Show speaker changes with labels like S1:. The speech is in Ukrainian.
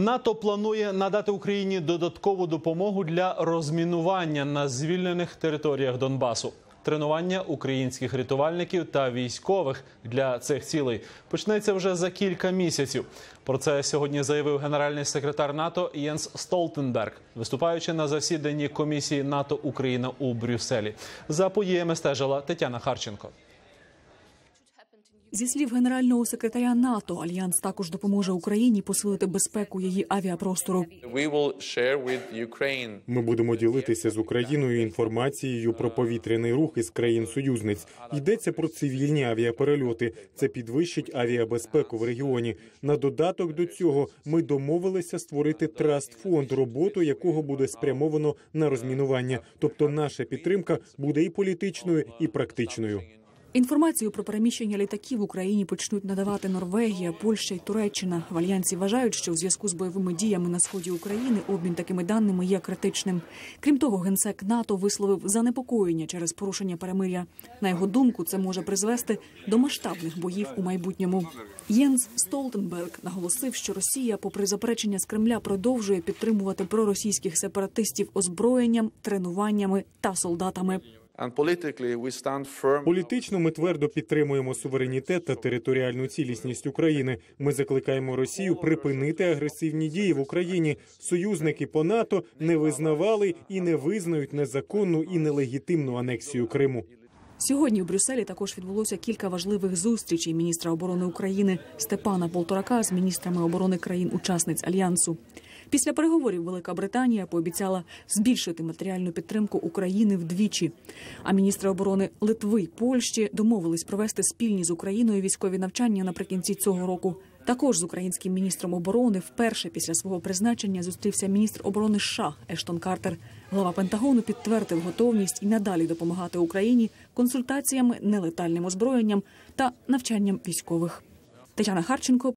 S1: НАТО планує надати Україні додаткову допомогу для розмінування на звільнених територіях Донбасу. Тренування українських рятувальників та військових для цих цілей почнеться вже за кілька місяців. Про це сьогодні заявив генеральний секретар НАТО Єнс Столтенберг, виступаючи на засіданні комісії НАТО Україна у Брюсселі. За подіями стежила Тетяна Харченко.
S2: Зі слів генерального секретаря НАТО, альянс також допоможе Україні посилити безпеку її авіапростору.
S3: Ми будемо ділитися з Україною інформацією про повітряний рух із країн-союзниць. Йдеться про цивільні авіаперельоти. Це підвищить авіабезпеку в регіоні. На додаток до цього ми домовилися створити траст фонд, роботу якого буде спрямовано на розмінування. Тобто, наша підтримка буде і політичною, і практичною.
S2: Інформацію про переміщення літаків в Україні почнуть надавати Норвегія, Польща і Туреччина. В альянсі вважають, що у зв'язку з бойовими діями на сході України обмін такими даними є критичним. Крім того, генсек НАТО висловив занепокоєння через порушення перемиря. На його думку, це може призвести до масштабних боїв у майбутньому. Єнс Столтенберг наголосив, що Росія, попри заперечення з Кремля, продовжує підтримувати проросійських сепаратистів озброєнням, тренуваннями та солдатами.
S4: And politically we stand firm
S3: Політично ми твердо підтримуємо суверенітет та територіальну цілісність України. Ми закликаємо Росію припинити агресивні дії в Україні. Союзники по НАТО не визнавали і не визнають незаконну і нелегітимну анексію Криму.
S2: Сьогодні в Брюсселі також відбулося кілька важливих зустрічей міністра оборони України Степана Полторака з міністрами оборони країн-учасниць альянсу. Після переговорів Велика Британія пообіцяла збільшити матеріальну підтримку України вдвічі. А міністри оборони Литви й Польщі домовились провести спільні з Україною військові навчання наприкінці цього року. Також з українським міністром оборони вперше після свого призначення зустрівся міністр оборони США Ештон Картер. Глава Пентагону підтвердив готовність і надалі допомагати Україні консультаціями, нелетальним озброєнням та навчанням військових. Тетяна Харченко,